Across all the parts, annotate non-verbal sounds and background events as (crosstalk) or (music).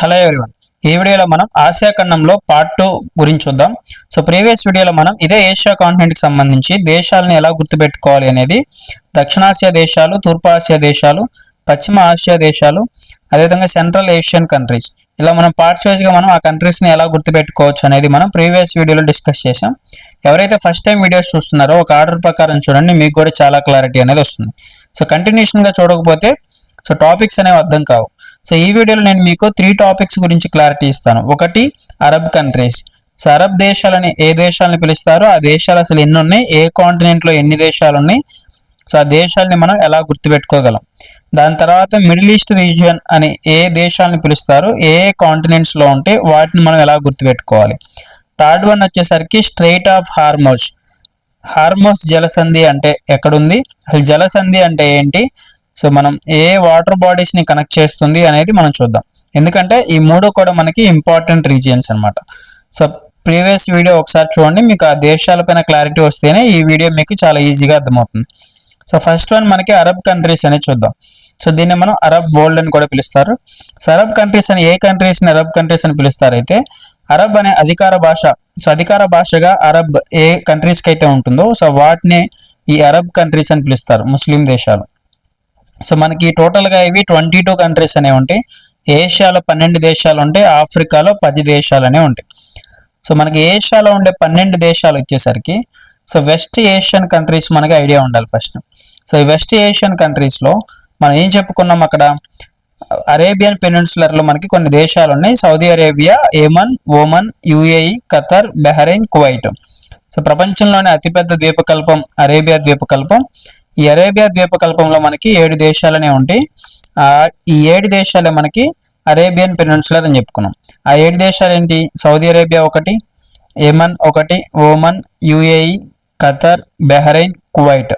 Hello everyone ఈ వీడియోలో మనం ఆసియా ఖండంలో పార్ట్ టూ గురించి చూద్దాం. సో ప్రీవియస్ వీడియోలో మనం ఇదే ఏషియా కాంటినెంట్కి సంబంధించి దేశాలను ఎలా గుర్తుపెట్టుకోవాలి అనేది దక్షిణాసియా దేశాలు తూర్పు ఆసియా దేశాలు పశ్చిమ ఆసియా దేశాలు అదేవిధంగా సెంట్రల్ ఏషియన్ కంట్రీస్ ఇలా మనం పార్ట్స్ వైజ్గా మనం ఆ కంట్రీస్ని ఎలా గుర్తుపెట్టుకోవచ్చు అనేది మనం ప్రీవియస్ వీడియోలో డిస్కస్ చేసాం ఎవరైతే ఫస్ట్ టైం వీడియోస్ చూస్తున్నారో ఒక ఆర్డర్ ప్రకారం చూడండి మీకు కూడా చాలా క్లారిటీ అనేది వస్తుంది. సో కంటిన్యూషన్గా చూడకపోతే సో టాపిక్స్ అనేవి అర్థం కావు. సో ఈ వీడియోలో నేను మీకు త్రీ టాపిక్స్ గురించి క్లారిటీ ఇస్తాను. ఒకటి అరబ్ కంట్రీస్ సో అరబ్ దేశాలని ఏ దేశాలని పిలుస్తారో ఆ దేశాలు అసలు ఎన్ని ఉన్నాయి? ఏ కాంటినెంట్లో ఎన్ని దేశాలు ఉన్నాయి? సో ఆ దేశాలని మనం ఎలా గుర్తుపెట్టుకోగలం? దాని తర్వాత మిడిల్ ఈస్ట్ రీజియన్ అని ఏ దేశాలను పిలుస్తారు ఏ ఏ కాంటినెంట్స్లో ఉంటే వాటిని మనం ఎలా గుర్తుపెట్టుకోవాలి? థర్డ్ వన్ వచ్చేసరికి స్ట్రైట్ ఆఫ్ హార్మోస్ హార్మోస్ జలసంధి అంటే ఎక్కడుంది? అసలు జలసంధి అంటే ఏంటి? సో మనం ఏ వాటర్ బాడీస్ని కనెక్ట్ చేస్తుంది అనేది మనం చూద్దాం. ఎందుకంటే ఈ మూడు కూడా మనకి ఇంపార్టెంట్ రీజియన్స్ అనమాట సో ప్రీవియస్ వీడియో ఒకసారి చూడండి మీకు ఆ దేశాలపైన క్లారిటీ వస్తేనే ఈ వీడియో మీకు చాలా ఈజీగా అర్థమవుతుంది. సో ఫస్ట్ వన్ మనకి అరబ్ కంట్రీస్ అనేది చూద్దాం. సో దీన్ని మనం అరబ్ వరల్డ్ అని కూడా పిలుస్తారు. సో అరబ్ కంట్రీస్ అని ఏ కంట్రీస్ని అరబ్ కంట్రీస్ అని పిలుస్తారు అయితే అరబ్ అనే అధికార భాష సో అధికార భాషగా అరబ్ ఏ కంట్రీస్కి అయితే ఉంటుందో సో వాటిని ఈ అరబ్ కంట్రీస్ అని పిలుస్తారు ముస్లిం దేశాలు. సో మనకి టోటల్గా ఇవి ట్వంటీ టూ కంట్రీస్ అనేవి ఉంటాయి. ఏషియాలో పన్నెండు దేశాలు ఉంటాయి. ఆఫ్రికాలో పది దేశాలు అనేవి ఉంటాయి. సో మనకి ఏషియాలో ఉండే పన్నెండు దేశాలు వచ్చేసరికి సో వెస్ట్ ఏషియన్ కంట్రీస్ మనకి ఐడియా ఉండాలి ఫస్ట్. సో ఈ వెస్ట్ ఏషియన్ కంట్రీస్లో మనం ఏం చెప్పుకున్నాం అక్కడ? అరేబియన్ పెనిన్సులర్లో మనకి కొన్ని దేశాలు ఉన్నాయి. Saudi Arabia Yemen Oman UAE Qatar Bahrain Kuwait. So ప్రపంచంలోనే అతిపెద్ద ద్వీపకల్పం అరేబియా ద్వీపకల్పం. ఈ అరేబియా ద్వీపకల్పంలో మనకి ఏడు దేశాలనే ఉంటాయి. ఆ ఈ ఏడు దేశాలే మనకి అరేబియన్ పెనిన్సులర్ అని చెప్పుకున్నాం. ఆ ఏడు దేశాలు ఏంటి సౌదీ అరేబియా ఒకటి ఏమన్ ఒకటి Oman UAE Qatar Bahrain Kuwait.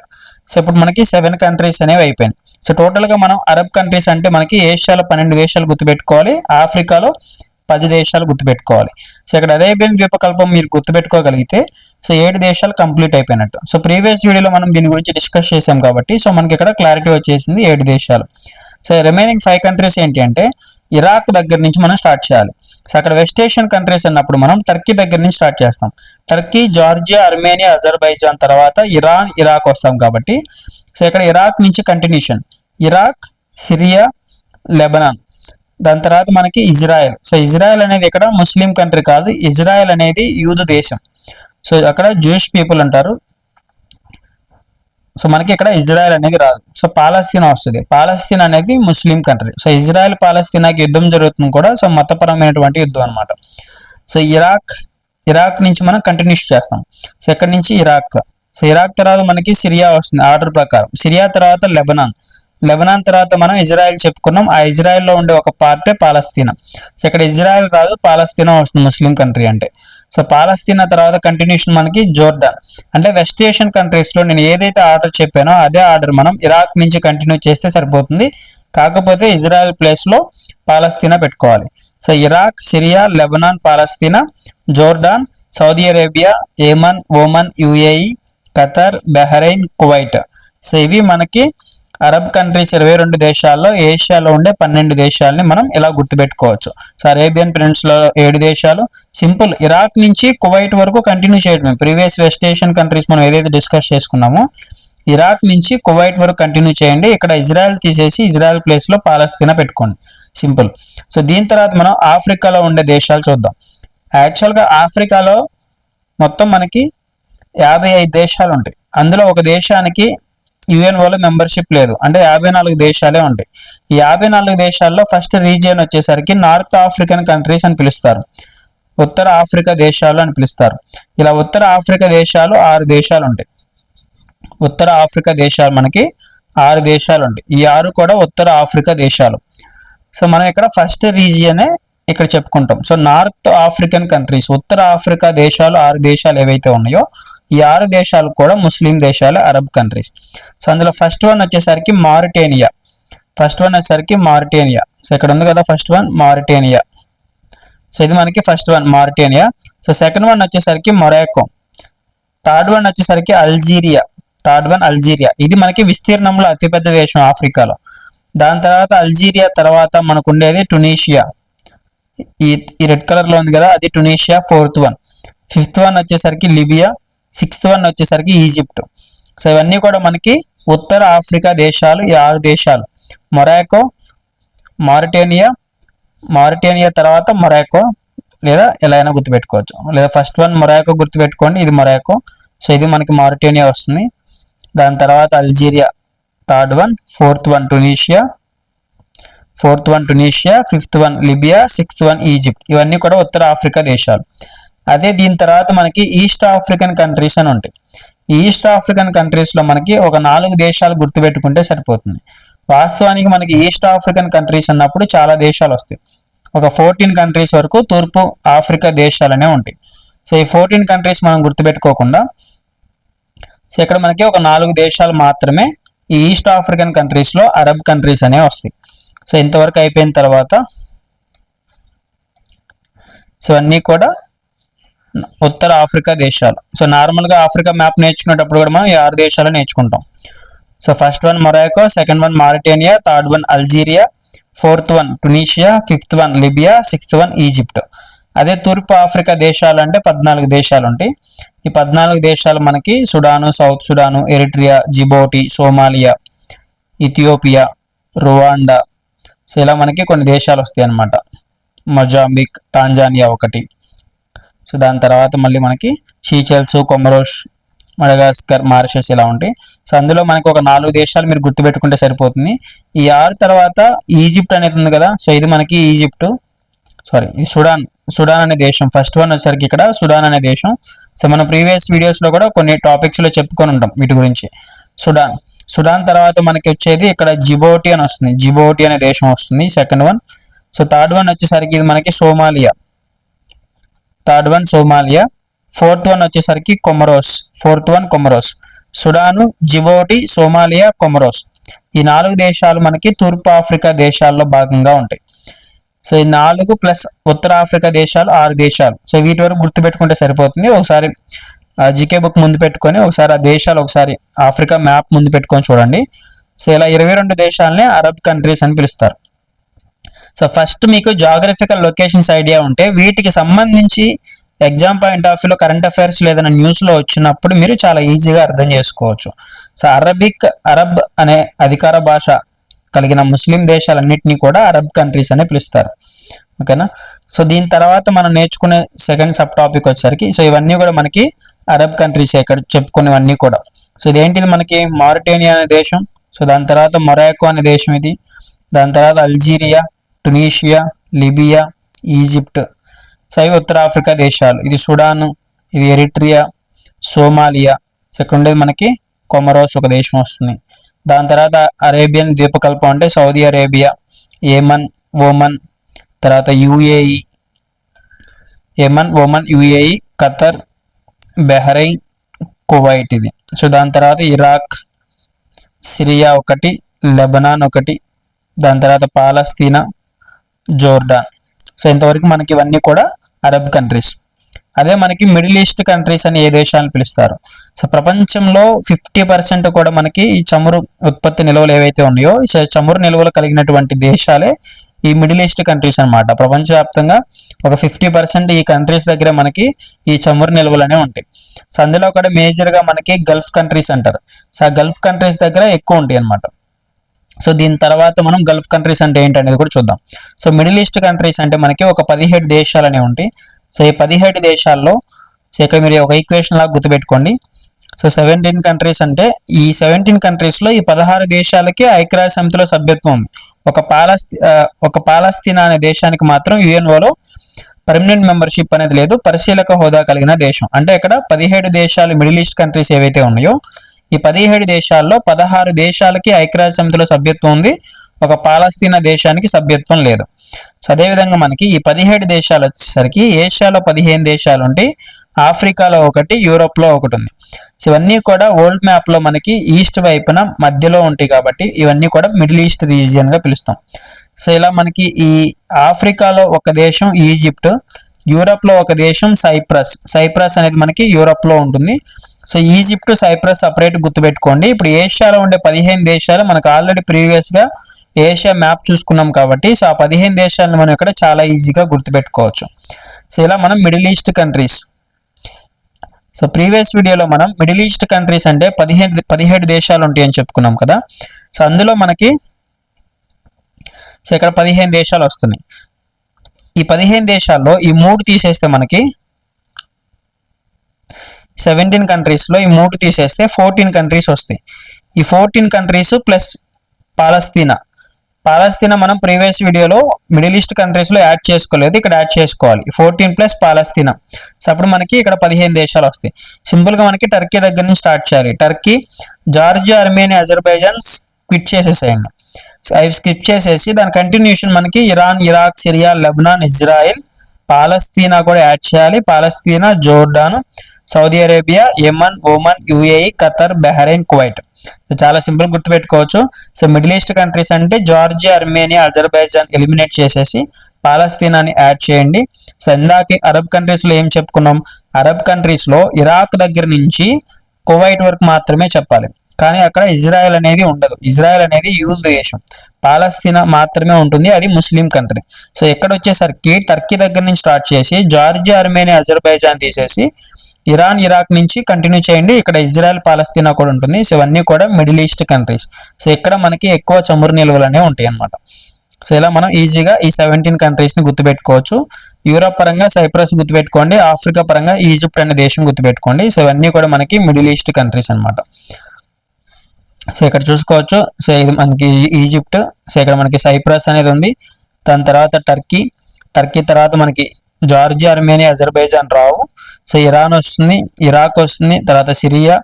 So ఇప్పుడు మనకి సెవెన్ కంట్రీస్ అనేవి అయిపోయినాయి. సో టోటల్గా మనం అరబ్ కంట్రీస్ అంటే మనకి ఏషియాలో పన్నెండు దేశాలు గుర్తుపెట్టుకోవాలి. ఆఫ్రికాలో పది దేశాలు గుర్తుపెట్టుకోవాలి. సో ఇక్కడ అరేబియన్ ద్వీపకల్పం మీరు గుర్తుపెట్టుకోగలిగితే సో ఏడు దేశాలు కంప్లీట్ అయిపోయినట్టు. సో ప్రీవియస్ వీడియోలో మనం దీని గురించి డిస్కస్ చేసాం కాబట్టి సో మనకి ఇక్కడ క్లారిటీ వచ్చేసింది ఏడు దేశాలు. సో రిమైనింగ్ ఫైవ్ కంట్రీస్ ఏంటి అంటే ఇరాక్ దగ్గర నుంచి మనం స్టార్ట్ చేయాలి. సో అక్కడ వెస్ట్ ఏషియన్ కంట్రీస్ అన్నప్పుడు మనం టర్కీ దగ్గర నుంచి స్టార్ట్ చేస్తాం. టర్కీ జార్జియా అర్మేనియా అజర్బైజాన్ తర్వాత ఇరాన్ ఇరాక్ వస్తాం కాబట్టి సో ఇక్కడ ఇరాక్ నుంచి కంటిన్యూషన్ ఇరాక్ సిరియా లెబనాన్ దాని తర్వాత మనకి ఇజ్రాయెల్. సో ఇజ్రాయెల్ అనేది ఇక్కడ ముస్లిం కంట్రీ కాదు. ఇజ్రాయెల్ అనేది యూదు దేశం. సో అక్కడ జూయిష్ పీపుల్ అంటారు. సో మనకి ఇక్కడ ఇజ్రాయెల్ అనేది రాదు. సో పాలస్తీనా వస్తుంది. పాలస్తీనా అనేది ముస్లిం కంట్రీ. సో ఇజ్రాయెల్ పాలస్తీనాకి యుద్ధం జరుగుతుంది కూడా. సో మతపరమైనటువంటి యుద్ధం అనమాట సో ఇరాక్ ఇరాక్ నుంచి మనం కంటిన్యూస్ చేస్తాం. సో ఎక్కడి నుంచి? ఇరాక్. సో ఇరాక్ తర్వాత మనకి సిరియా వస్తుంది. ఆర్డర్ ప్రకారం. సిరియా తర్వాత లెబనాన్. లెబనాన్ తర్వాత మనం ఇజ్రాయెల్ చెప్పుకున్నాం. ఆ ఇజ్రాయెల్లో ఉండే ఒక పార్టే పాలస్తీనా. సో ఇక్కడ ఇజ్రాయెల్ రాదు పాలస్తీనా వస్తుంది ముస్లిం కంట్రీ అంటే. సో పాలస్తీనా తర్వాత కంటిన్యూషన్ మనకి జోర్డాన్. అంటే వెస్ట్ ఏషియన్ కంట్రీస్లో నేను ఏదైతే ఆర్డర్ చెప్పానో అదే ఆర్డర్ మనం ఇరాక్ నుంచి కంటిన్యూ చేస్తే సరిపోతుంది. కాకపోతే ఇజ్రాయెల్ ప్లేస్లో పాలస్తీనా పెట్టుకోవాలి. So Iraq Syria Lebanon Palestine Jordan Saudi Arabia Yemen Oman UAE Qatar Bahrain Kuwait. So ఇవి మనకి అరబ్ కంట్రీస్ ఇరవై రెండు దేశాల్లో ఏషియాలో ఉండే పన్నెండు దేశాలని మనం ఇలా గుర్తుపెట్టుకోవచ్చు. సో అరేబియన్ ప్రిన్స్లో ఏడు దేశాలు సింపుల్. ఇరాక్ నుంచి కువైట్ వరకు కంటిన్యూ చేయడమే. ప్రీవియస్ వెస్ట్ ఏషియన్ కంట్రీస్ మనం ఏదైతే డిస్కస్ చేసుకున్నామో ఇరాక్ నుంచి కువైట్ వరకు కంటిన్యూ చేయండి. ఇక్కడ ఇజ్రాయెల్ తీసేసి ఇజ్రాయెల్ ప్లేస్లో పాలస్తీనా పెట్టుకోండి. సింపుల్. సో దీని తర్వాత మనం ఆఫ్రికాలో ఉండే దేశాలు చూద్దాం. యాక్చువల్గా ఆఫ్రికాలో మొత్తం మనకి యాభై ఐదు దేశాలు ఉంటాయి. అందులో ఒక దేశానికి యుఎన్ఓలో మెంబర్షిప్ లేదు. అంటే యాభై నాలుగు దేశాలే ఉంటాయి. ఈ యాభై నాలుగు దేశాల్లో ఫస్ట్ రీజియన్ వచ్చేసరికి నార్త్ ఆఫ్రికన్ కంట్రీస్ అని పిలుస్తారు. ఉత్తర ఆఫ్రికా దేశాలు అని పిలుస్తారు. ఇలా ఉత్తర ఆఫ్రికా దేశాలు ఆరు దేశాలు ఉంటాయి. ఉత్తర ఆఫ్రికా దేశాలు మనకి ఆరు దేశాలు ఉంటాయి. ఈ ఆరు కూడా ఉత్తర ఆఫ్రికా దేశాలు. సో మనం ఇక్కడ ఫస్ట్ రీజియనే ఇక్కడ చెప్పుకుంటాం. సో నార్త్ ఆఫ్రికన్ కంట్రీస్ ఉత్తర ఆఫ్రికా దేశాలు ఆరు దేశాలు ఏవైతే ఉన్నాయో ఈ ఆరు దేశాలు కూడా ముస్లిం దేశాలు అరబ్ కంట్రీస్ సో అందులో ఫస్ట్ వన్ వచ్చేసరికి మారిటేనియా. ఫస్ట్ వన్ వచ్చేసరికి మారిటేనియా. సో ఇక్కడ ఉంది కదా ఫస్ట్ వన్ మారిటేనియా. సో ఇది మనకి first one Mauritania. So second one వచ్చేసరికి మొరాకో థర్డ్ వన్ వచ్చేసరికి అల్జీరియా. Third one Algeria. ఇది మనకి విస్తీర్ణంలో అతిపెద్ద దేశం ఆఫ్రికాలో. దాని తర్వాత అల్జీరియా తర్వాత మనకు ఉండేది టునీషియా. ఈ ఈ రెడ్ కలర్లో ఉంది కదా అది Tunisia fourth one fifth one వచ్చేసరికి లిబియా. సిక్స్త్ వన్ వచ్చేసరికి ఈజిప్ట్. సో ఇవన్నీ కూడా మనకి ఉత్తర ఆఫ్రికా దేశాలు ఈ ఆరు దేశాలు. మొరాకో మారిటేనియా మారిటేనియా తర్వాత మొరాకో లేదా ఎలా అయినా గుర్తుపెట్టుకోవచ్చు. లేదా ఫస్ట్ వన్ మొరాకో గుర్తుపెట్టుకోండి ఇది మొరాకో సో ఇది మనకి మారిటేనియా వస్తుంది. దాని తర్వాత Algeria third one fourth one Tunisia fourth one Tunisia fifth one Libya sixth one Egypt. ఇవన్నీ కూడా ఉత్తర ఆఫ్రికా దేశాలు. అదే దీని తర్వాత మనకి ఈస్ట్ ఆఫ్రికన్ కంట్రీస్ అని ఉంటాయి. ఈస్ట్ ఆఫ్రికన్ కంట్రీస్లో మనకి ఒక నాలుగు దేశాలు గుర్తుపెట్టుకుంటే సరిపోతుంది. వాస్తవానికి మనకి ఈస్ట్ ఆఫ్రికన్ కంట్రీస్ అన్నప్పుడు చాలా దేశాలు వస్తాయి. ఒక ఫోర్టీన్ కంట్రీస్ వరకు తూర్పు ఆఫ్రికా దేశాలనే ఉంటాయి. సో ఈ ఫోర్టీన్ కంట్రీస్ మనం గుర్తుపెట్టుకోకుండా సో ఇక్కడ మనకి ఒక నాలుగు దేశాలు మాత్రమే ఈ ఈస్ట్ ఆఫ్రికన్ కంట్రీస్లో అరబ్ కంట్రీస్ అనేవి వస్తాయి. సో ఇంతవరకు అయిపోయిన తర్వాత సో అన్నీ కూడా ఉత్తర ఆఫ్రికా దేశాలు. సో నార్మల్గా ఆఫ్రికా మ్యాప్ నేర్చుకునేటప్పుడు కూడా మనం ఈ ఆరు దేశాలు నేర్చుకుంటాం. So first one Morocco second one Mauritania third one Algeria fourth one Tunisia fifth one Libya sixth one Egypt. అదే తూర్పు ఆఫ్రికా దేశాలు అంటే పద్నాలుగు దేశాలు ఉంటాయి. ఈ పద్నాలుగు దేశాలు మనకి Sudan South Sudan Eritrea Djibouti Somalia Ethiopia Rwanda. So ఇలా మనకి కొన్ని దేశాలు వస్తాయి అన్నమాట మొజాంబిక్ టాంజానియా ఒకటి. సో దాని తర్వాత మళ్ళీ మనకి షీచెల్స్ కొమరోష్ మడగాస్కర్ మారిషస్ ఇలా ఉంటాయి. సో అందులో మనకు ఒక నాలుగు దేశాలు మీరు గుర్తుపెట్టుకుంటే సరిపోతుంది. ఈ ఆరు తర్వాత ఈజిప్ట్ అనేది ఉంది కదా సో ఇది మనకి ఈజిప్ట్. సారీ ఇది సుడాన్. సుడాన్ అనే దేశం. ఫస్ట్ వన్ వచ్చేసరికి ఇక్కడ సుడాన్ అనే దేశం. సో మన ప్రీవియస్ వీడియోస్లో కూడా కొన్ని టాపిక్స్లో చెప్పుకొని ఉంటాం వీటి గురించి. సుడాన్. సుడాన్ తర్వాత మనకి వచ్చేది ఇక్కడ జిబోటి అని వస్తుంది. జిబోటి అనే దేశం వస్తుంది second one so third one వచ్చేసరికి ఇది మనకి Somalia. Third one Somalia fourth one వచ్చేసరికి Comoros fourth one Comoros. Sudan Djibouti Somalia Comoros. ఈ నాలుగు దేశాలు మనకి తూర్పు ఆఫ్రికా దేశాల్లో భాగంగా ఉంటాయి. సో ఈ నాలుగు ప్లస్ ఉత్తర ఆఫ్రికా దేశాలు ఆరు దేశాలు. సో వీటి వరకు గుర్తుపెట్టుకుంటే సరిపోతుంది. ఒకసారి జీకే బుక్ ముందు పెట్టుకొని ఒకసారి ఆ దేశాలు ఒకసారి ఆఫ్రికా మ్యాప్ ముందు పెట్టుకొని చూడండి. సో ఇలా ఇరవై రెండు దేశాలని అరబ్ కంట్రీస్ అని పిలుస్తారు. సో ఫస్ట్ మీకు జాగ్రఫికల్ లొకేషన్స్ ఐడియా ఉంటే వీటికి సంబంధించి ఎగ్జామ్ పాయింట్ ఆఫ్ వ్యూలో కరెంట్ అఫైర్స్ ఏదైనా న్యూస్లో వచ్చినప్పుడు మీరు చాలా ఈజీగా అర్థం చేసుకోవచ్చు. సో అరబిక్ అరబ్ అనే అధికార భాష కలిగిన ముస్లిం దేశాలన్నింటినీ కూడా అరబ్ కంట్రీస్ అని పిలుస్తారు. ఓకేనా సో దీని తర్వాత మనం నేర్చుకునే సెకండ్ సబ్ టాపిక్ వచ్చేసరికి సో ఇవన్నీ కూడా మనకి అరబ్ కంట్రీస్ ఇక్కడ చెప్పుకునేవన్నీ కూడా. సో ఇదేంటిది మనకి? మారిటేనియా అనే దేశం. సో దాని తర్వాత మొరాకో అనే దేశం ఇది. దాని తర్వాత అల్జీరియా టునీషియా లిబియా ఈజిప్ట్ సైవ ఉత్తర ఆఫ్రికా దేశాలు. ఇది సుడాను ఇది ఎరిట్రియా సోమాలియా. సో ఇక్కడ ఉండేది మనకి కొమరోస్ ఒక దేశం వస్తుంది. దాని తర్వాత అరేబియన్ ద్వీపకల్పం అంటే సౌదీ అరేబియా ఏమన్ ఓమన్ తర్వాత UAE. Yemen Oman UAE Qatar Bahrain Kuwait ఇది. సో దాని తర్వాత ఇరాక్ సిరియా ఒకటి లెబనాన్ ఒకటి దాని తర్వాత పాలస్తీనా జోర్డాన్. సో ఇంతవరకు మనకి ఇవన్నీ కూడా అరబ్ కంట్రీస్ అదే మనకి మిడిల్ ఈస్ట్ కంట్రీస్ అని ఏ దేశాలను పిలుస్తారు? సో ప్రపంచంలో ఫిఫ్టీ పర్సెంట్ కూడా మనకి ఈ చమురు ఉత్పత్తి నిల్వలు ఏవైతే ఉన్నాయో సో చమురు నిల్వలు కలిగినటువంటి దేశాలే ఈ మిడిల్ ఈస్ట్ కంట్రీస్ అనమాట ప్రపంచవ్యాప్తంగా ఒక ఫిఫ్టీ పర్సెంట్ ఈ కంట్రీస్ దగ్గర మనకి ఈ చమురు నిల్వలు అనేవి ఉంటాయి. సో అందులో కూడా మేజర్గా మనకి గల్ఫ్ కంట్రీస్ అంటారు. సో ఆ గల్ఫ్ కంట్రీస్ దగ్గర ఎక్కువ ఉంటాయి అనమాట సో దీని తర్వాత మనం గల్ఫ్ కంట్రీస్ అంటే ఏంటనేది కూడా చూద్దాం. సో మిడిల్ ఈస్ట్ కంట్రీస్ అంటే మనకి ఒక పదిహేడు దేశాలు అనేవి ఉంటాయి. సో ఈ పదిహేడు దేశాల్లో సో ఇక్కడ మీరు ఒక ఈక్వేషన్ లాగా గుర్తుపెట్టుకోండి. సో సెవెంటీన్ కంట్రీస్ అంటే ఈ సెవెంటీన్ కంట్రీస్లో ఈ పదహారు దేశాలకి ఐక్యరాజ్య సమితిలో సభ్యత్వం ఉంది. ఒక పాలస్తీ ఒక పాలస్తీనా అనే దేశానికి మాత్రం యుఎన్ఓలో పర్మనెంట్ మెంబర్షిప్ అనేది లేదు. పరిశీలక హోదా కలిగిన దేశం. అంటే ఇక్కడ పదిహేడు దేశాలు మిడిల్ ఈస్ట్ కంట్రీస్ ఏవైతే ఉన్నాయో ఈ పదిహేడు దేశాల్లో పదహారు దేశాలకి ఐక్యరాజ్య సమితిలో సభ్యత్వం ఉంది. ఒక పాలస్తీనా దేశానికి సభ్యత్వం లేదు. సో అదేవిధంగా మనకి ఈ పదిహేడు దేశాలు వచ్చేసరికి ఏషియాలో పదిహేను దేశాలు ఉంటాయి ఆఫ్రికాలో ఒకటి యూరోప్లో ఒకటి ఉంది. సో ఇవన్నీ కూడా వరల్డ్ మ్యాప్లో మనకి ఈస్ట్ వైపున మధ్యలో ఉంటాయి కాబట్టి ఇవన్నీ కూడా మిడిల్ ఈస్ట్ రీజియన్గా పిలుస్తాం. సో ఇలా మనకి ఈ ఆఫ్రికాలో ఒక దేశం ఈజిప్ట్ యూరప్లో ఒక దేశం సైప్రస్. సైప్రస్ అనేది మనకి యూరప్లో ఉంటుంది. సో ఈజిప్ట్ సైప్రస్ సపరేట్ గుర్తుపెట్టుకోండి. ఇప్పుడు ఏషియాలో ఉండే పదిహేను దేశాలు మనకు ఆల్రెడీ ప్రీవియస్గా ఏషియా మ్యాప్ చూసుకున్నాం కాబట్టి సో ఆ పదిహేను దేశాలను మనం ఇక్కడ చాలా ఈజీగా గుర్తుపెట్టుకోవచ్చు. సో ఇలా మనం Middle East countries. So previous వీడియోలో మనం మిడిల్ ఈస్ట్ కంట్రీస్ అంటే పదిహేను పదిహేడు దేశాలు ఉంటాయని చెప్పుకున్నాం కదా. సో అందులో మనకి సో ఇక్కడ పదిహేను దేశాలు వస్తున్నాయి. ఈ పదిహేను దేశాల్లో ఈ మూడు తీసేస్తే మనకి సెవెంటీన్ కంట్రీస్లో ఈ మూడు తీసేస్తే ఫోర్టీన్ కంట్రీస్ వస్తాయి. ఈ fourteen countries plus Palestine. Palestine మనం ప్రీవియస్ వీడియోలో మిడిల్ ఈస్ట్ కంట్రీస్లో యాడ్ చేసుకోలేదు ఇక్కడ యాడ్ చేసుకోవాలి. ఫోర్టీన్ ప్లస్ పాలస్తీనా. సో అప్పుడు మనకి ఇక్కడ పదిహేను దేశాలు వస్తాయి. సింపుల్గా మనకి టర్కీ దగ్గర నుంచి స్టార్ట్ చేయాలి. Turkey Georgia Armenia Azerbaijan quit చేసేసేయండి. అవి స్కిప్ చేసేసి దాని కంటిన్యూషన్ మనకి Iran Iraq Syria Lebanon Israel Palestine కూడా యాడ్ చేయాలి. Palestine Jordan Saudi Arabia Yemen Oman UAE Qatar Bahrain Kuwait. So చాలా సింపుల్ గుర్తుపెట్టుకోవచ్చు. సో మిడిల్ ఈస్ట్ కంట్రీస్ అంటే జార్జియా అర్మేనియా అజర్బైజాన్ ఎలిమినేట్ చేసేసి పాలస్తీనాని యాడ్ చేయండి. సో ఇందాక అరబ్ కంట్రీస్లో ఏం చెప్పుకున్నాం? అరబ్ కంట్రీస్లో ఇరాక్ దగ్గర నుంచి కువైట్ వరకు మాత్రమే చెప్పాలి. కానీ అక్కడ ఇజ్రాయెల్ అనేది ఉండదు. ఇజ్రాయెల్ అనేది యూదు దేశం. పాలస్తీనా మాత్రమే ఉంటుంది అది ముస్లిం కంట్రీ. సో ఎక్కడ వచ్చేసరికి టర్కీ దగ్గర నుంచి స్టార్ట్ చేసి జార్జియా అర్మేనియా అజర్బైజాన్ తీసేసి ఇరాన్ ఇరాక్ నుంచి కంటిన్యూ చేయండి. ఇక్కడ ఇజ్రాయెల్ పాలస్తీనా కూడా ఉంటుంది. సో ఇవన్నీ కూడా మిడిల్ ఈస్ట్ కంట్రీస్. సో ఇక్కడ మనకి ఎక్కువ చమురు నిల్వలు అనేవి ఉంటాయి అన్నమాట సో ఇలా మనం ఈజీగా ఈ సెవెంటీన్ కంట్రీస్ని గుర్తుపెట్టుకోవచ్చు. యూరోప్ పరంగా సైప్రస్ గుర్తుపెట్టుకోండి. ఆఫ్రికా పరంగా ఈజిప్ట్ అనే దేశం గుర్తుపెట్టుకోండి. సో ఇవన్నీ కూడా మనకి మిడిల్ ఈస్ట్ కంట్రీస్ అనమాట సో ఇక్కడ చూసుకోవచ్చు. సో ఇది మనకి ఈజిప్ట్. సో ఇక్కడ మనకి సైప్రస్ అనేది ఉంది. దాని తర్వాత టర్కీ. టర్కీ తర్వాత మనకి జార్జియా అర్మేనియా అజర్బైజాన్ రావు. సో ఇరాన్ వస్తుంది ఇరాక్ వస్తుంది తర్వాత సిరియా.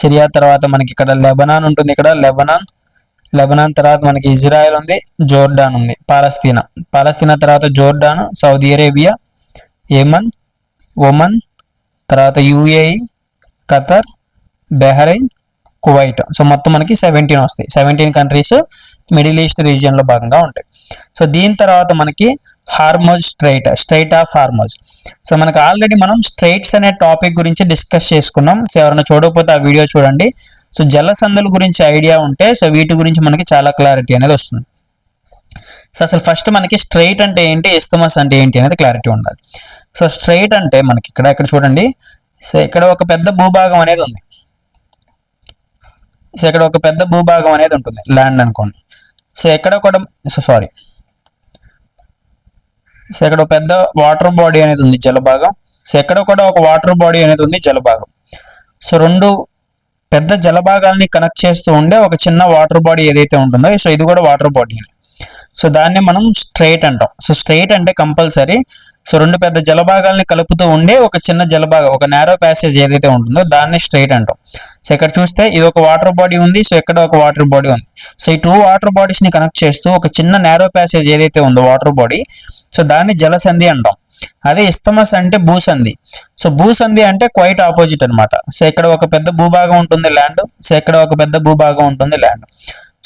సిరియా తర్వాత మనకి ఇక్కడ లెబనాన్ ఉంటుంది ఇక్కడ. లెబనాన్. లెబనాన్ తర్వాత మనకి ఇజ్రాయెల్ ఉంది జోర్డాన్ ఉంది పాలస్తీనా. పాలస్తీనా తర్వాత Jordan Saudi Arabia Yemen Oman తర్వాత UAE Qatar Bahrain Kuwait. So మొత్తం మనకి సెవెంటీన్ వస్తాయి. సెవెంటీన్ కంట్రీస్ మిడిల్ ఈస్ట్ రీజియన్లో భాగంగా ఉంటాయి. సో దీని తర్వాత మనకి Hormuz strait strait of Hormuz so మనకి ఆల్రెడీ మనం స్ట్రైట్స్ అనే టాపిక్ గురించి డిస్కస్ చేసుకున్నాం. సో ఎవరైనా చూడకపోతే ఆ వీడియో చూడండి. సో జలసందుల గురించి ఐడియా ఉంటే సో వీటి గురించి మనకి చాలా క్లారిటీ అనేది వస్తుంది. సో అసలు ఫస్ట్ మనకి స్ట్రైట్ అంటే ఏంటి ఇస్తమస్ అంటే ఏంటి అనేది క్లారిటీ ఉండాలి. సో స్ట్రైట్ అంటే మనకి ఇక్కడ ఇక్కడ చూడండి. సో ఇక్కడ ఒక పెద్ద భూభాగం అనేది ఉంది. సో ఇక్కడ ఒక పెద్ద భూభాగం అనేది ఉంటుంది ల్యాండ్ అనుకోండి. సో ఎక్కడ కూడా సో సారీ సో ఇక్కడ ఒక పెద్ద వాటర్ బాడీ అనేది ఉంది జలభాగం. సో ఎక్కడ కూడా ఒక వాటర్ బాడీ అనేది ఉంది జలభాగం. సో రెండు పెద్ద జలభాగాల్ని కనెక్ట్ చేస్తూ ఉండే ఒక చిన్న వాటర్ బాడీ ఏదైతే ఉంటుందో సో ఇది కూడా వాటర్ బాడీ సో దాన్ని మనం స్ట్రైట్ అంటాం. సో స్ట్రైట్ అంటే కంపల్సరీ. సో రెండు పెద్ద జలభాగాల్ని కలుపుతూ ఉండే ఒక చిన్న జలభాగం ఒక నేరో ప్యాసేజ్ ఏదైతే ఉంటుందో దాన్ని స్ట్రైట్ అంటాం. సో ఇక్కడ చూస్తే ఇది ఒక వాటర్ బాడీ ఉంది సో ఇక్కడ ఒక వాటర్ బాడీ ఉంది. సో ఈ టూ వాటర్ బాడీస్ని కనెక్ట్ చేస్తూ ఒక చిన్న నేరో ప్యాసేజ్ ఏదైతే ఉందో వాటర్ బాడీ సో దాన్ని జలసంధి అంటాం. అదే ఇస్తమస్ అంటే భూసంధి. సో భూసంధి అంటే క్వైట్ ఆపోజిట్ అన్నమాట. సో ఇక్కడ ఒక పెద్ద భూభాగం ఉంటుంది ల్యాండ్ సో ఇక్కడ ఒక పెద్ద భూభాగం ఉంటుంది ల్యాండ్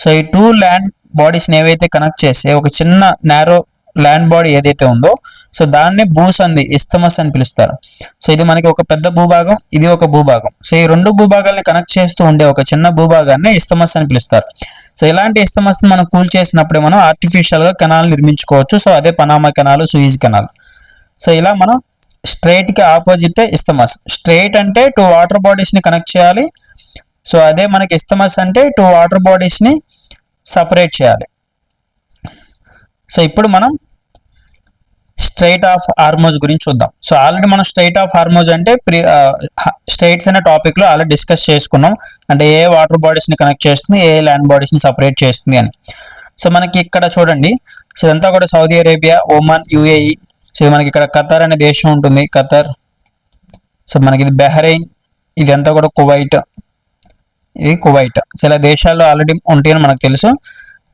సో ఈ టూ ల్యాండ్ బాడీస్ని ఏవైతే కనెక్ట్ చేస్తే ఒక చిన్న నేరో ల్యాండ్ బాడీ ఏదైతే ఉందో సో దాన్ని భూసంధి ఇస్తమస్ అని పిలుస్తారు. సో ఇది మనకి ఒక పెద్ద భూభాగం ఇది ఒక భూభాగం. సో ఈ రెండు భూభాగాల్ని కనెక్ట్ చేస్తూ ఉండే ఒక చిన్న భూభాగాన్ని ఇస్తమస్ అని పిలుస్తారు. సో ఇలాంటి ఇస్తమస్ మనం కూల్ చేసినప్పుడే మనం ఆర్టిఫిషియల్గా కెనాల్ నిర్మించుకోవచ్చు. సో అదే Panama canal Suez canal so ఇలా మనం స్ట్రైట్కి ఆపోజిట్ ఇస్తమస్ స్ట్రైట్ అంటే టూ వాటర్ బాడీస్ని కనెక్ట్ చేయాలి. సో అదే మనకి ఇస్తమస్ అంటే టూ వాటర్ బాడీస్ని సపరేట్ చేయాలి. సో ఇప్పుడు మనం స్ట్రైట్ ఆఫ్ హార్మోజ్ గురించి చూద్దాం. సో ఆల్రెడీ మనం స్ట్రైట్ ఆఫ్ హార్మోజ్ అంటే ప్రి స్ట్రైట్స్ అనే టాపిక్లో ఆల్రెడీ డిస్కస్ చేసుకున్నాం. అంటే ఏ వాటర్ బాడీస్ని కనెక్ట్ చేస్తుంది ఏ ల్యాండ్ బాడీస్ని సపరేట్ చేస్తుంది అని. సో మనకి ఇక్కడ చూడండి. సో ఇదంతా కూడా Saudi Arabia Oman UAE. So ఇది మనకి ఇక్కడ ఖతర్ అనే దేశం ఉంటుంది. ఖతర్. సో మనకి ఇది బెహరైన్ ఇదంతా కూడా కువైట్. ఇది కువైట్. చాలా ఇలా దేశాల్లో ఆల్రెడీ ఉంటాయని మనకు తెలుసు.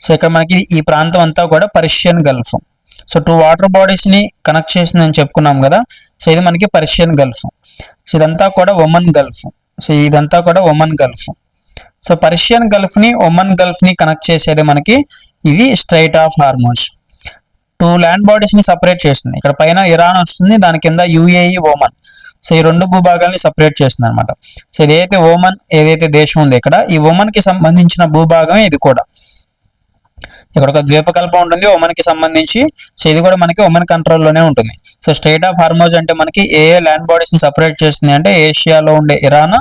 సో ఇక్కడ మనకి ఈ ప్రాంతం అంతా కూడా Persian Gulf so two water బాడీస్ని connect చేసిందని చెప్పుకున్నాం కదా. సో ఇది మనకి పర్షియన్ గల్ఫ్ సో ఇదంతా కూడా ఒమన్ గల్ఫ్ సో ఇదంతా కూడా ఒమన్ గల్ఫ్ సో పర్షియన్ గల్ఫ్ని ఒమన్ గల్ఫ్ని కనెక్ట్ చేసేది మనకి ఇది strait of Hormuz two land బాడీస్ని separate చేస్తుంది. ఇక్కడ పైన ఇరాన్ వస్తుంది దాని కింద యుఏఈ ఓమన్ సో ఈ రెండు భూభాగాల్ని సపరేట్ చేస్తుంది అనమాట సో ఇదైతే ఓమన్ ఏదైతే దేశం ఉంది ఇక్కడ ఈ ఓమన్కి సంబంధించిన భూభాగం ఇది కూడా. ఇక్కడ ఒక ద్వీపకల్పం ఉంటుంది ఒమన్కి సంబంధించి. సో ఇది కూడా మనకి ఒమన్ కంట్రోల్లోనే ఉంటుంది. సో స్టేట్ ఆఫ్ హార్మోజ్ అంటే మనకి ఏ ల్యాండ్ బాడీస్ని సపరేట్ చేస్తుంది అంటే ఏషియాలో ఉండే ఇరాన్.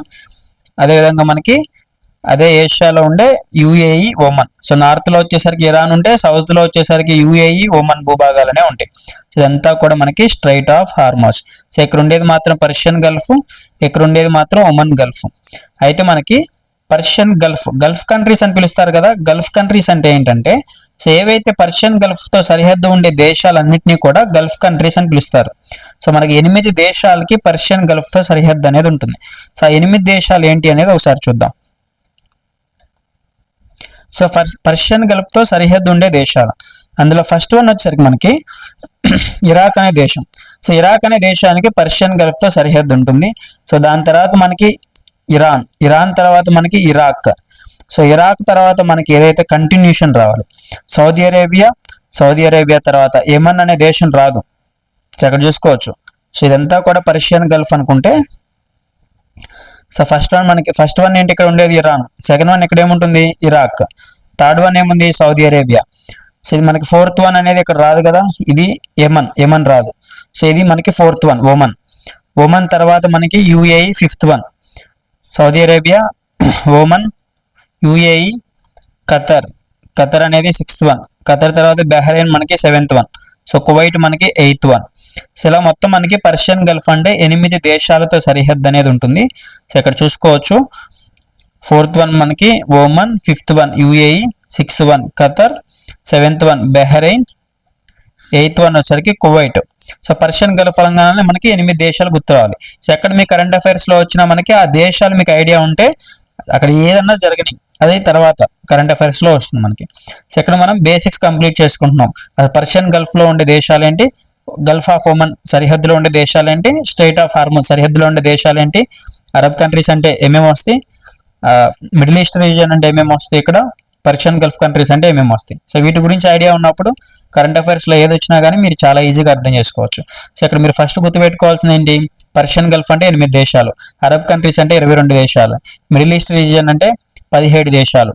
అదేవిధంగా మనకి అదే ఏషియాలో ఉండే యుఏఈ ఒమన్. సో నార్త్లో వచ్చేసరికి ఇరాన్ ఉంటే సౌత్లో వచ్చేసరికి యుఏఈ ఒమన్ భూభాగాలనే ఉంటాయి. ఇదంతా కూడా మనకి స్ట్రైట్ ఆఫ్ హార్మోస్. సో ఇక్కడ ఉండేది మాత్రం పర్షియన్ గల్ఫ్ ఇక్కడ ఉండేది మాత్రం ఒమన్ గల్ఫ్. అయితే మనకి పర్షియన్ గల్ఫ్ గల్ఫ్ కంట్రీస్ అని పిలుస్తారు కదా గల్ఫ్ కంట్రీస్ అంటే ఏంటంటే సో ఏవైతే పర్షియన్ గల్ఫ్తో సరిహద్దు ఉండే దేశాలన్నింటినీ కూడా గల్ఫ్ కంట్రీస్ అని పిలుస్తారు. సో మనకి ఎనిమిది దేశాలకి పర్షియన్ గల్ఫ్తో సరిహద్దు అనేది ఉంటుంది. సో ఆ ఎనిమిది దేశాలు ఏంటి అనేది ఒకసారి చూద్దాం. సో ఫర్- పర్షియన్ గల్ఫ్తో సరిహద్దు ఉండే దేశాలు. అందులో ఫస్ట్ వన్ వచ్చేసరికి మనకి (clears throat) ఇరాక్ అనే దేశం. సో ఇరాక్ అనే దేశానికి పర్షియన్ గల్ఫ్తో సరిహద్దు ఉంటుంది. సో దాని తర్వాత మనకి ఇరాన్. ఇరాన్ తర్వాత మనకి ఇరాక్. సో ఇరాక్ తర్వాత మనకి ఏదైతే కంటిన్యూషన్ రావాలి? Saudi Arabia. సౌదీ అరేబియా తర్వాత ఏమన్ అనే దేశం రాదు. సో అక్కడ చూసుకోవచ్చు. సో ఇదంతా కూడా పర్షియన్ గల్ఫ్ అనుకుంటే సో ఫస్ట్ వన్ మనకి ఫస్ట్ వన్ ఏంటి ఇక్కడ ఉండేది? ఇరాన్ సెకండ్ వన్ ఇక్కడ ఏముంటుంది? ఇరాక్ థర్డ్ వన్ ఏముంది? సౌదీ అరేబియా సో ఇది మనకి ఫోర్త్ వన్ అనేది ఇక్కడ రాదు కదా? ఇది యమన్ యమన్ రాదు. సో ఇది మనకి ఫోర్త్ వన్ ఒమన్ ఒమన్ తర్వాత మనకి UAE fifth one Saudi Arabia Oman UAE Qatar Qatar అనేది సిక్స్త్ వన్ ఖతర్ తర్వాత బహ్రెయిన్ మనకి సెవెంత్ వన్ సో కువైట్ మనకి ఎయిత్ వన్ సో ఇలా మొత్తం మనకి పర్షియన్ గల్ఫ్ అంటే ఎనిమిది దేశాలతో సరిహద్దు అనేది ఉంటుంది. సో ఇక్కడ చూసుకోవచ్చు. ఫోర్త్ వన్ మనకి Oman fifth one UAE sixth one Qatar seventh one Bahrain eighth one వచ్చరికి కువైట్. సో పర్షియన్ గల్ఫ్ తెలంగాణలో మనకి ఎనిమిది దేశాలు గుర్తు రావాలి. సో ఎక్కడ మీ కరెంట్ అఫైర్స్లో వచ్చినా మనకి ఆ దేశాలు మీకు ఐడియా ఉంటే అక్కడ ఏదన్నా జరగని అదే తర్వాత కరెంట్ అఫైర్స్లో వస్తుంది మనకి. సో ఇక్కడ మనం బేసిక్స్ కంప్లీట్ చేసుకుంటున్నాం. అది పర్షియన్ గల్ఫ్లో ఉండే దేశాలు ఏంటి? గల్ఫ్ ఆఫ్ ఒమన్ సరిహద్దులో ఉండే దేశాలు ఏంటి స్టేట్ ఆఫ్ హార్మోన్ సరిహద్దులో ఉండే దేశాలు ఏంటి అరబ్ కంట్రీస్ అంటే ఏమేమి వస్తాయి? మిడిల్ ఈస్ట్ రీజియన్ అంటే ఏమేమి వస్తాయి ఇక్కడ? పర్షియన్ గల్ఫ్ కంట్రీస్ అంటే ఏమేమి వస్తాయి? సో వీటి గురించి ఐడియా ఉన్నప్పుడు కరెంట్ అఫైర్స్లో ఏది వచ్చినా కానీ మీరు చాలా ఈజీగా అర్థం చేసుకోవచ్చు. సో ఇక్కడ మీరు ఫస్ట్ గుర్తుపెట్టుకోవాల్సింది ఏంటి? పర్షియన్ గల్ఫ్ అంటే ఎనిమిది దేశాలు. అరబ్ కంట్రీస్ అంటే ఇరవై రెండు దేశాలు. మిడిల్ ఈస్ట్ రీజియన్ అంటే పదిహేడు దేశాలు.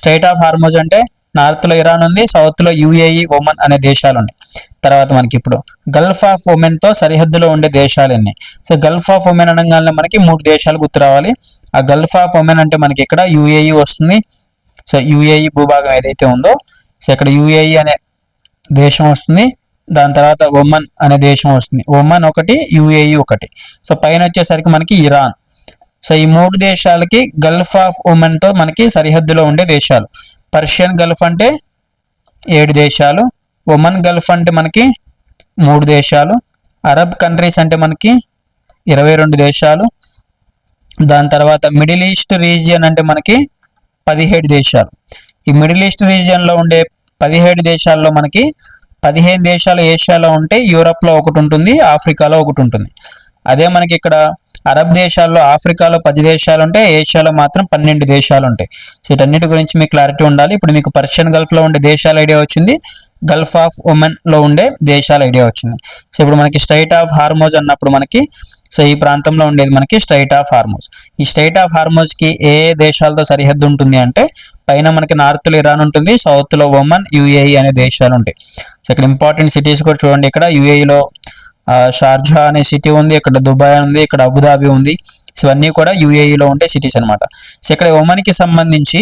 స్టేట్ ఆఫ్ హార్మోజ్ అంటే నార్త్లో ఇరాన్ ఉంది సౌత్లో యూఏఈ యుఏఈ ఒమన్ అనే దేశాలు ఉన్నాయి. తర్వాత మనకి ఇప్పుడు గల్ఫ్ ఆఫ్ ఉమెన్తో సరిహద్దులో ఉండే దేశాలు సో గల్ఫ్ ఆఫ్ ఉమెన్ అనగానే మనకి మూడు దేశాలు గుర్తు రావాలి. ఆ గల్ఫ్ ఆఫ్ ఉమెన్ అంటే మనకి ఇక్కడ యుఏఈ వస్తుంది. సో యుఏఈ భూభాగం ఏదైతే ఉందో సో ఇక్కడ యుఏఈ అనే దేశం వస్తుంది. దాని తర్వాత ఒమన్ అనే దేశం వస్తుంది. ఒమన్ ఒకటి యుఏఈ ఒకటి. సో పైన వచ్చేసరికి మనకి ఇరాన్ సో ఈ మూడు దేశాలకి గల్ఫ్ ఆఫ్ ఉమెన్తో మనకి సరిహద్దులో ఉండే దేశాలు. పర్షియన్ గల్ఫ్ అంటే ఏడు దేశాలు. ఒమన్ గల్ఫ్ అంటే మనకి మూడు దేశాలు. అరబ్ కంట్రీస్ అంటే మనకి ఇరవై రెండు దేశాలు. దాని తర్వాత మిడిల్ ఈస్ట్ రీజియన్ అంటే మనకి పదిహేడు దేశాలు. ఈ మిడిల్ ఈస్ట్ రీజియన్లో ఉండే పదిహేడు దేశాల్లో మనకి పదిహేను దేశాలు ఏషియాలో ఉంటే యూరప్లో ఒకటి ఉంటుంది ఆఫ్రికాలో ఒకటి ఉంటుంది. అదే మనకి ఇక్కడ అరబ్ దేశాల్లో ఆఫ్రికాలో పది దేశాలు ఉంటాయి ఏషియాలో మాత్రం పన్నెండు దేశాలు ఉంటాయి. సో వీటన్నిటి గురించి మీకు క్లారిటీ ఉండాలి. ఇప్పుడు మీకు పర్షియన్ గల్ఫ్లో ఉండే దేశాల ఐడియా వచ్చింది. గల్ఫ్ ఆఫ్ ఉమెన్లో ఉండే దేశాల ఐడియా వచ్చింది. సో ఇప్పుడు మనకి స్ట్రైట్ ఆఫ్ హార్మోజ్ అన్నప్పుడు మనకి సో ఈ ప్రాంతంలో ఉండేది మనకి స్ట్రైట్ ఆఫ్ హార్మోజ్ ఈ స్ట్రైట్ ఆఫ్ హార్మోజ్కి ఏ దేశాలతో సరిహద్దు ఉంటుంది అంటే పైన మనకి నార్త్లో ఇరాన్ ఉంటుంది సౌత్లో ఒమన్ యుఏఈ అనే దేశాలు ఉంటాయి. సో ఇక్కడ ఇంపార్టెంట్ సిటీస్ కూడా చూడండి. ఇక్కడ యుఏఈలో షార్జా అనే సిటీ ఉంది ఇక్కడ దుబాయ్ ఉంది ఇక్కడ అబుదాబి ఉంది. సో ఇవన్నీ కూడా యుఏఈలో ఉండే సిటీస్ అనమాట సో ఇక్కడ ఒమన్కి సంబంధించి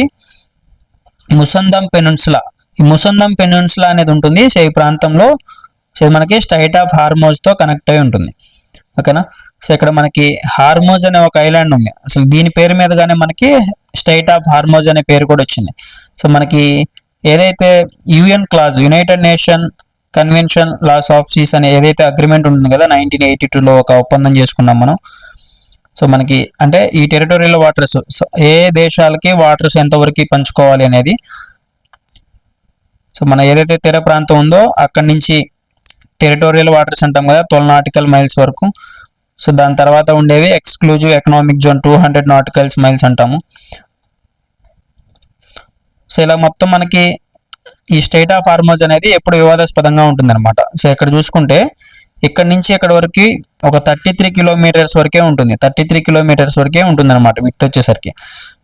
ముసందం పెనున్సులా ఈ ముసందం పెనున్సులా అనేది ఉంటుంది. సో ఈ ప్రాంతంలో సో మనకి స్టైట్ ఆఫ్ హార్మోజ్తో కనెక్ట్ అయి ఉంటుంది. ఓకేనా? సో ఇక్కడ మనకి హార్మోజ్ అనే ఒక ఐలాండ్ ఉంది. అసలు దీని పేరు మీదగానే మనకి స్టేట్ ఆఫ్ హార్మోజ్ అనే పేరు కూడా వచ్చింది. సో మనకి ఏదైతే UN clause United Nation convention laws of seas అనే ఏదైతే అగ్రిమెంట్ ఉంటుంది కదా నైన్టీన్ ఎయిటీ టూలో ఒక ఒప్పందం చేసుకున్నాం మనం. సో మనకి అంటే ఈ టెరిటోరియల్ వాటర్స్ ఏ దేశాలకి వాటర్స్ ఎంతవరకు పంచుకోవాలి అనేది సో మన ఏదైతే తీర ప్రాంతం ఉందో అక్కడి నుంచి టెరిటోరియల్ వాటర్స్ అంటాం కదా ట్వెల్వ్ నాటికల్ మైల్స్ వరకు. సో దాని తర్వాత ఉండేవి exclusive economic zone two hundred nauticals miles అంటాము. సో ఇలా మొత్తం మనకి ఈ స్టేట్ ఆఫ్ హార్మోజ్ అనేది ఎప్పుడు వివాదాస్పదంగా ఉంటుందన్నమాట. సో ఇక్కడ చూసుకుంటే ఇక్కడ నుంచి ఇక్కడ వరకు ఒక థర్టీ త్రీ కిలోమీటర్స్ వరకే ఉంటుంది. థర్టీ త్రీ కిలోమీటర్స్ వరకే ఉంటుంది అనమాట విత్ వచ్చేసరికి.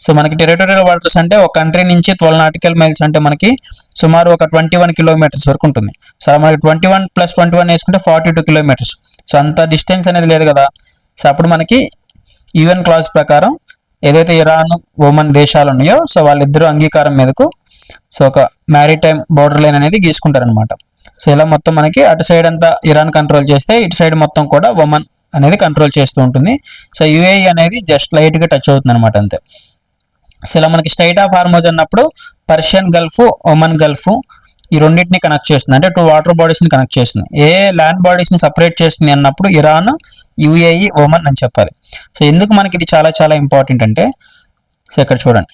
సో మనకి టెరిటోరియల్ వాటర్స్ అంటే ఒక కంట్రీ నుంచి ట్వెల్వ్ నాటికల్ మైల్స్ అంటే మనకి సుమారు ఒక ట్వంటీ వన్ కిలోమీటర్స్ వరకు ఉంటుంది. సో మనకి twenty one plus twenty one వేసుకుంటే ఫార్టీ టూ కిలోమీటర్స్ సో అంత డిస్టెన్స్ అనేది లేదు కదా. సో అప్పుడు మనకి యుఎన్ క్లాస్ ప్రకారం ఏదైతే ఇరాన్ ఓమన్ దేశాలు ఉన్నాయో సో వాళ్ళిద్దరూ అంగీకారం మీదకు సో ఒక మ్యారిటైమ్ బోర్డర్ లైన్ అనేది గీసుకుంటారనమాట సో ఇలా మొత్తం మనకి అటు సైడ్ అంతా ఇరాన్ కంట్రోల్ చేస్తే ఇటు సైడ్ మొత్తం కూడా ఒమన్ అనేది కంట్రోల్ చేస్తూ ఉంటుంది. సో యుఏఈ అనేది జస్ట్ లైట్గా టచ్ అవుతుంది అనమాట అంతే. సో ఇలా మనకి స్టేట్ ఆఫ్ హార్మోజ్ అన్నప్పుడు పర్షియన్ గల్ఫ్ ఒమన్ గల్ఫ్ ఈ రెండింటిని కనెక్ట్ చేస్తుంది. అంటే టూ వాటర్ బాడీస్ని కనెక్ట్ చేస్తుంది. ఏ ల్యాండ్ బాడీస్ని సపరేట్ చేస్తుంది అన్నప్పుడు ఇరాన్ యుఏఈ ఒమన్ అని చెప్పాలి. సో ఎందుకు మనకి ఇది చాలా చాలా ఇంపార్టెంట్ అంటే సో ఇక్కడ చూడండి.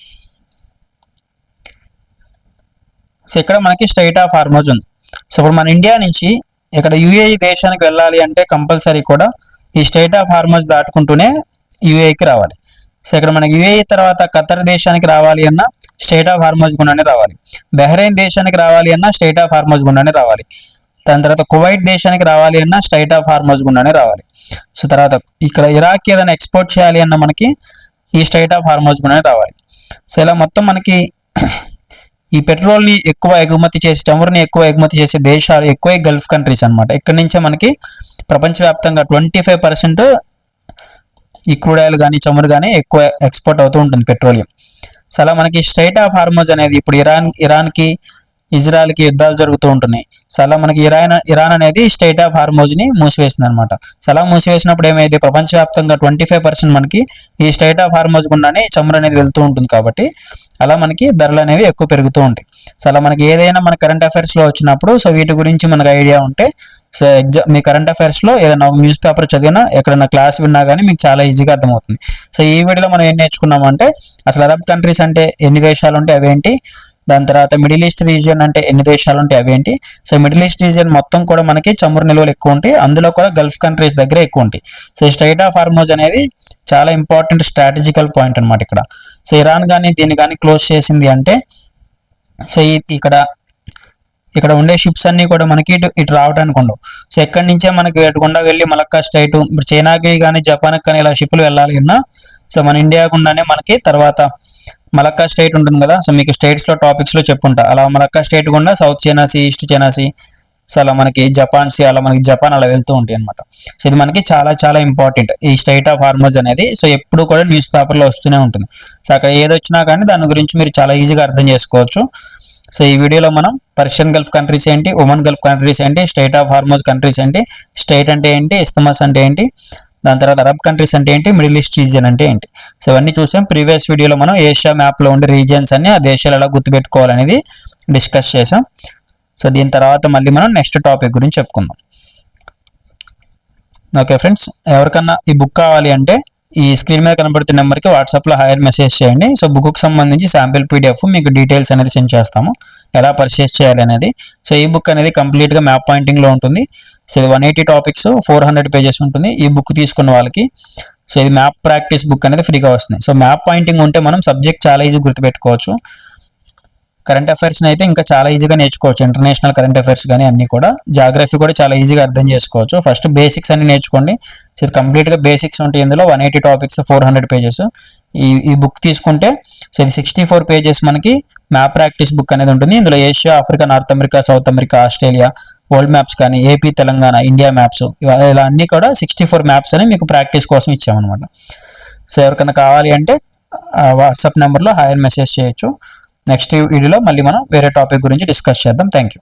సో ఇక్కడ మనకి స్టేట్ ఆఫ్ హార్మోజ్ ఉంది. సో ఇప్పుడు మన ఇండియా నుంచి ఇక్కడ యుఏఈ దేశానికి వెళ్ళాలి అంటే కంపల్సరీ కూడా ఈ స్టేట్ ఆఫ్ హార్మోన్స్ దాటుకుంటూనే యుఏఈకి రావాలి. సో ఇక్కడ మనకి యుఏఈ తర్వాత ఖతర్ దేశానికి రావాలి అన్న స్టేట్ ఆఫ్ హార్మోజ్ గుండానే రావాలి. బహ్రెయిన్ దేశానికి రావాలి అన్న స్టేట్ ఆఫ్ హార్మోజ్ గుండానే రావాలి. దాని తర్వాత కువైట్ దేశానికి రావాలి అన్న స్టేట్ ఆఫ్ హార్మోజ్ గుండానే రావాలి. సో తర్వాత ఇక్కడ ఇరాక్ ఏదైనా ఎక్స్పోర్ట్ చేయాలి అన్న మనకి ఈ స్టేట్ ఆఫ్ హార్మోజ్ గుండానే రావాలి. సో ఇలా మొత్తం మనకి ఈ పెట్రోల్ని ఎక్కువ ఎగుమతి చేసి చమురుని ఎక్కువ ఎగుమతి చేసే దేశాలు ఎక్కువ గల్ఫ్ కంట్రీస్ అనమాట ఇక్కడ నుంచే మనకి ప్రపంచవ్యాప్తంగా ట్వంటీ ఫైవ్ పర్సెంట్ ఈ క్రూడ్ ఆయిల్ కానీ చమురు కానీ ఎక్కువ ఎక్స్పోర్ట్ అవుతూ ఉంటుంది పెట్రోలియం. సో అలా మనకి స్టేట్ ఆఫ్ హార్మోజ్ అనేది ఇప్పుడు ఇరాన్ ఇరాన్కి ఇజ్రాయెల్కి యుద్ధాలు జరుగుతూ ఉంటున్నాయి. సలా మనకి ఇరాన్ ఇరాన్ అనేది స్టేట్ ఆఫ్ హార్మోజ్ని మూసివేసింది అనమాట సలా మూసివేసినప్పుడు ఏమైంది? ప్రపంచవ్యాప్తంగా ట్వంటీ ఫైవ్ పర్సెంట్ మనకి ఈ స్టేట్ ఆఫ్ హార్మోజ్ గుండానే చమురు అనేది వెళ్తూ ఉంటుంది కాబట్టి అలా మనకి ధరలు అనేవి ఎక్కువ పెరుగుతూ ఉంటాయి. సో అలా మనకి ఏదైనా మన కరెంట్ అఫైర్స్లో వచ్చినప్పుడు సో వీటి గురించి మనకు ఐడియా ఉంటే సో ఎగ్జామ్ మీ కరెంట్ అఫైర్స్లో ఏదైనా న్యూస్ పేపర్ చదివినా ఎక్కడైనా క్లాస్ విన్నా కానీ మీకు చాలా ఈజీగా అర్థమవుతుంది. సో ఈ వీడియోలో మనం ఏం నేర్చుకున్నామంటే అసలు అరబ్ కంట్రీస్ అంటే ఎన్ని దేశాలు ఉంటాయి అవేంటి? దాని తర్వాత మిడిల్ ఈస్ట్ రీజియన్ అంటే ఎన్ని దేశాలు ఉంటాయి అవేంటి సో మిడిల్ ఈస్ట్ రీజియన్ మొత్తం కూడా మనకి చమురు నిల్వలు ఎక్కువ ఉంటాయి అందులో కూడా గల్ఫ్ కంట్రీస్ దగ్గర ఎక్కువ ఉంటాయి. సో స్టేట్ ఆఫ్ హార్మోజ్ అనేది చాలా ఇంపార్టెంట్ స్ట్రాటజికల్ పాయింట్ అనమాట ఇక్కడ. సో ఇరాన్ కానీ దీన్ని కానీ క్లోజ్ చేసింది అంటే సో ఇక్కడ ఇక్కడ ఉండే షిప్స్ అన్ని కూడా మనకి ఇటు ఇటు రావడానికి ఉండవు. సో ఎక్కడి నుంచే మనకి ఎటుకుండా వెళ్ళి మలక్కా స్ట్రైట్ ఇప్పుడు చైనాకి కానీ జపాన్కి కానీ ఇలా షిప్లు వెళ్ళాలి అన్నా సో మన ఇండియా గుండానే మనకి తర్వాత మలక్కా స్టేట్ ఉంటుంది కదా సో మీకు స్టేట్స్లో టాపిక్స్లో చెప్పుంటా. అలా మలక్కా స్టేట్ గుండా South China Sea East China Sea so అలా మనకి జపాన్ సీ అలా మనకి జపాన్ అలా వెళ్తూ ఉంటాయి అనమాట సో ఇది మనకి చాలా చాలా ఇంపార్టెంట్ ఈ స్టేట్ ఆఫ్ హార్మోజ్ అనేది సో ఎప్పుడు కూడా న్యూస్ పేపర్లో వస్తూనే ఉంటుంది. సో అక్కడ ఏది వచ్చినా కానీ దాని గురించి మీరు చాలా ఈజీగా అర్థం చేసుకోవచ్చు. సో ఈ వీడియోలో మనం పర్షియన్ గల్ఫ్ కంట్రీస్ ఏంటి ఉమెన్ గల్ఫ్ కంట్రీస్ ఏంటి స్టేట్ ఆఫ్ హార్మోజ్ కంట్రీస్ ఏంటి స్టేట్ అంటే ఏంటి ఇస్తమస్ అంటే ఏంటి దాని తర్వాత అరబ్ కంట్రీస్ అంటే ఏంటి మిడిల్ ఈస్ట్ రీజియన్ అంటే ఏంటి. సో ఇవన్నీ చూసాం. ప్రీవియస్ వీడియోలో మనం ఏషియా మ్యాప్లో ఉండే రీజియన్స్ అన్ని ఆ దేశాలు ఎలా గుర్తుపెట్టుకోవాలనేది డిస్కస్ చేసాం. సో దీని తర్వాత మళ్ళీ మనం నెక్స్ట్ టాపిక్ గురించి చెప్పుకుందాం. ఓకే ఫ్రెండ్స్ ఎవరికన్నా ఈ బుక్ కావాలి అంటే ఈ స్క్రీన్ మీద కనబడుతున్న నెంబర్కి వాట్సాప్లో హైర్ మెసేజ్ చేయండి. సో బుక్కి సంబంధించి శాంపిల్ పీడిఎఫ్ మీకు డీటెయిల్స్ అనేది సెండ్ చేస్తాము. ఎలా పర్చేస్ చేయాలి అనేది. సో ఈ బుక్ అనేది కంప్లీట్గా మ్యాప్ పాయింటింగ్లో ఉంటుంది. సో ఇది one eighty topics four hundred pages ఉంటుంది. ఈ బుక్ తీసుకున్న వాళ్ళకి. సో ఇది మ్యాప్ ప్రాక్టీస్ బుక్ అనేది ఫ్రీగా వస్తుంది. సో మ్యాప్ పాయింటింగ్ ఉంటే మనం సబ్జెక్ట్ చాలా ఈజీ గుర్తుపెట్టుకోవచ్చు. కరెంట్ అఫైర్స్ని అయితే ఇంకా చాలా ఈజీగా నేర్చుకోవచ్చు. ఇంటర్నేషనల్ కరెంట్ అఫైర్స్ కానీ అన్నీ కూడా. జాగ్రఫీ కూడా చాలా ఈజీగా అర్థం చేసుకోవచ్చు. ఫస్ట్ బేసిక్స్ అన్ని నేర్చుకోండి. సో ఇది కంప్లీట్గా బేసిక్స్ ఉంటాయి ఇందులో. One eighty topics four hundred pages ఈ ఈ బుక్ తీసుకుంటే సో ఇది సిక్స్టీ ఫోర్ పేజెస్ మనకి మ్యాప్ ప్రాక్టీస్ బుక్ అనేది ఉంటుంది. ఇందులో Asia Africa North America South America Australia world maps కానీ ఏపీ తెలంగాణ ఇండియా మ్యాప్స్ ఇలా అన్నీ కూడా సిక్స్టీ ఫోర్ మ్యాప్స్ అని మీకు ప్రాక్టీస్ కోసం ఇచ్చామన్నమాట. సో ఎవరికైనా కావాలి అంటే వాట్సాప్ నెంబర్లో హాయర్ మెసేజ్ చేయొచ్చు. నెక్స్ట్ వీడియోలో మళ్ళీ మనం వేరే టాపిక్ గురించి డిస్కస్ చేద్దాం. Thank you